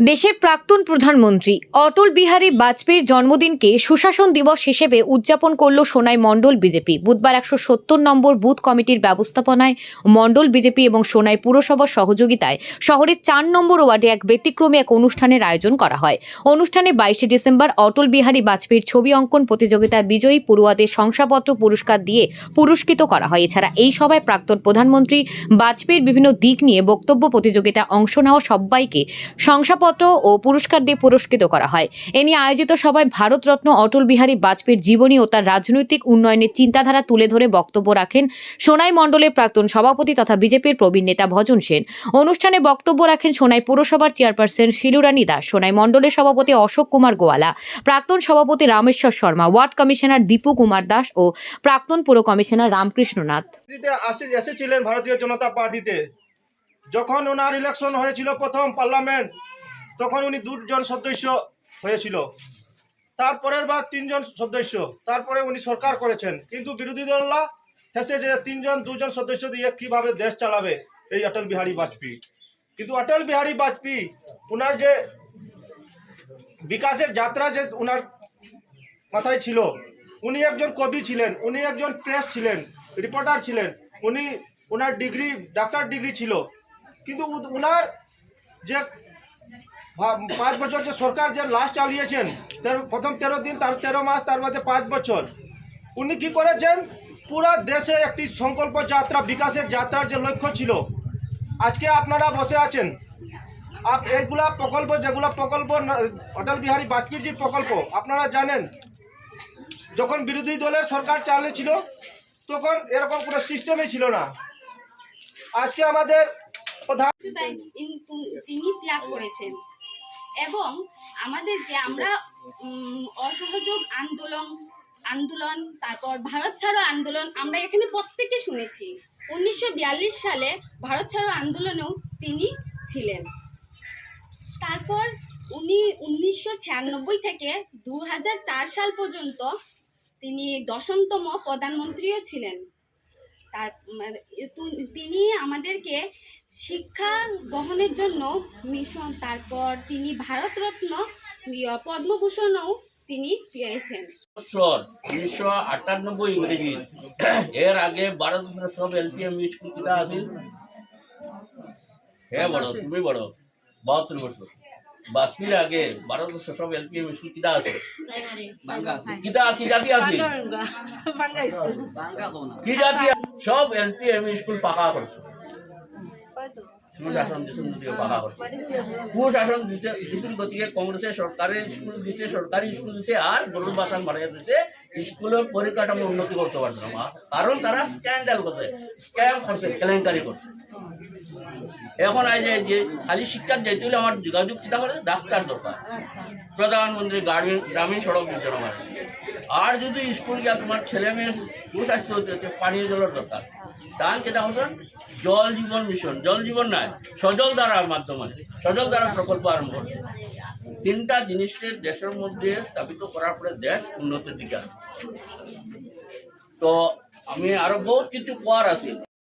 দেশের প্রাক্তন প্রধানমন্ত্রী অটল বিহারী বাজপেয়ীর জন্মদিনকে সুশাসন দিবস হিসেবে উদযাপন করল সোনাই মণ্ডল বিজেপি। বুধবার একশো সত্তর নম্বর বুথ কমিটির ব্যবস্থাপনায় মণ্ডল বিজেপি এবং সোনাই পুরসভার সহযোগিতায় শহরের চার নম্বর ওয়ার্ডে এক ব্যতিক্রমী এক অনুষ্ঠানের আয়োজন করা হয়। অনুষ্ঠানে বাইশে ডিসেম্বর অটল বিহারী বাজপেয়ীর ছবি অঙ্কন প্রতিযোগিতায় বিজয়ী পড়ুয়াদের শংসাপত্র পুরস্কার দিয়ে পুরস্কৃত করা হয়। এছাড়া এই সভায় প্রাক্তন প্রধানমন্ত্রী বাজপেয়ীর বিভিন্ন দিক নিয়ে বক্তব্য প্রতিযোগিতায় অংশ নেওয়া সবাইকে শংসাপত্র ও পুরস্কার দিয়ে পুরস্কৃত করা হয়। এ নিয়ে আয়োজিত সভায় ভারতরত্ন অটল বিহারী বাজপেয়ীর জীবনী ও তার রাজনৈতিক উন্নয়নের চিন্তাধারা তুলে ধরে বক্তব্য রাখেন সোনাই মণ্ডলের প্রাক্তন সভাপতি তথা বিজেপির প্রবীণ নেতা ভজন সেন। অনুষ্ঠানে বক্তব্য রাখেন সোনাই পুরসভার চেয়ারপারসন শিলুরানী দাস, সোনাই মণ্ডলের সভাপতি অশোক কুমার গোয়ালা, প্রাক্তন সভাপতি রামেশ্বর শর্মা, ওয়ার্ড কমিশনার দীপু কুমার দাস ও প্রাক্তন পুর কমিশনার রামকৃষ্ণ নাথ। এসেছিলেন ভারতীয় জনতা পার্টিতে। যখন ওনার ইলেকশন হয়েছিল প্রথম পার্লামেন্ট তখন উনি দুজন সদস্য হয়েছিল। তারপরের বার তিনজন সদস্য, তারপরে উনি সরকার করেছেন। কিন্তু বিরোধী দলরা হেসে যে তিনজন, দুজন সদস্য দিয়ে কীভাবে দেশ চালাবে এই অটল বিহারী বাজপেয়ী। কিন্তু অটল বিহারী বাজপেয়ী ওনার যে বিকাশের যাত্রা যে ওনার মাথায় ছিল, উনি একজন কবি ছিলেন, উনি একজন প্রেস ছিলেন, রিপোর্টার ছিলেন, উনি ওনার ডিগ্রি, ডাক্তার ডিগ্রি ছিল। কিন্তু ওনার যে পাঁচ বছর যে সরকার যে লাস্ট চালিয়েছেন প্রথম তেরো দিন, তার তেরো মাস, তার মধ্যে পাঁচ বছর। উনি কি করেছেন? পুরা দেশে একটি সংকল্প যাত্রা, বিকাশের যাত্রার যে লক্ষ্য ছিল। আজকে আপনারা বসে আছেন। আপ, এইগুলা প্রকল্প, যেগুলো প্রকল্প অটল বিহারী বাজপেয়ীজির প্রকল্প, আপনারা জানেন। যখন বিরোধী দলের সরকার চালিয়েছিল তখন এরকম কোনো সিস্টেমই ছিল না। আজকে আমাদের তিনি ত্যাগ করেছেন। এবং আমাদের যে আমরা অসহযোগ আন্দোলন আন্দোলন, তারপর ভারত ছাড়ো আন্দোলন, আমরা এখানে প্রত্যেকে শুনেছি। উনিশশো বিয়াল্লিশ সালে ভারত ছাড়ো আন্দোলনেও তিনি ছিলেন। তারপর উনি উনিশশো ছিয়ানব্বই থেকে দু হাজার চার সাল পর্যন্ত তিনি দশমতম প্রধানমন্ত্রীও ছিলেন। তার মানে তিনি আমাদেরকে শিক্ষা গ্রহণের জন্য মিশন তারপর তিনি ভারতরত্ন পদ্মভূষণও তিনি পেয়েছেন। উনিশশো আটানব্বই ইংরেজি। এর আগে সব এলপিএম স্কুল কিতা আছিল। হ্যাঁ বড় তুমি বড় বাহাত্তর বছর। বাজপেয়ীর আগে ভারতবর্ষের সব এলপিএম স্কুল কিতা আছে কিতা কি জাতি আছে কি জাতি? সব এলপিএম স্কুল পাকা করছে। যদিও পাকা করছে কুশাসন দিছিল গতিকে স্কুল দিছে সরকারি স্কুল দিছে আর গরুর বাতান দিছে স্কুলের পরিকাঠামো উন্নতি করতে পারছে না কারণ তারা স্ক্যান্ডাল করছে স্ক্যাম করছে কেলেঙ্কারি করছে। এখন এই যে যে খালি শিক্ষার যেতে হলে আমার যোগাযোগ চিন্তা করে রাস্তার দরকার। প্রধানমন্ত্রী গ্রামীণ গ্রামীণ সড়ক যোজনা আর যদি স্কুল গিয়া তোমার ছেলে মেয়ে সুস্বাস্থ্য হতে হচ্ছে পানীয় জলের দরকার, তাহলে যেটা হচ্ছে জল জীবন মিশন। জল জীবন নয় সজল ধারার মাধ্যমে, সজল দ্বারা প্রকল্প আরম্ভ তিনটা জিনিসকে দেশের মধ্যে স্থাপিত করার পরে দেশ উন্নতির দিকে তো আমি আরও বহুত কিছু কোয়ার আছে।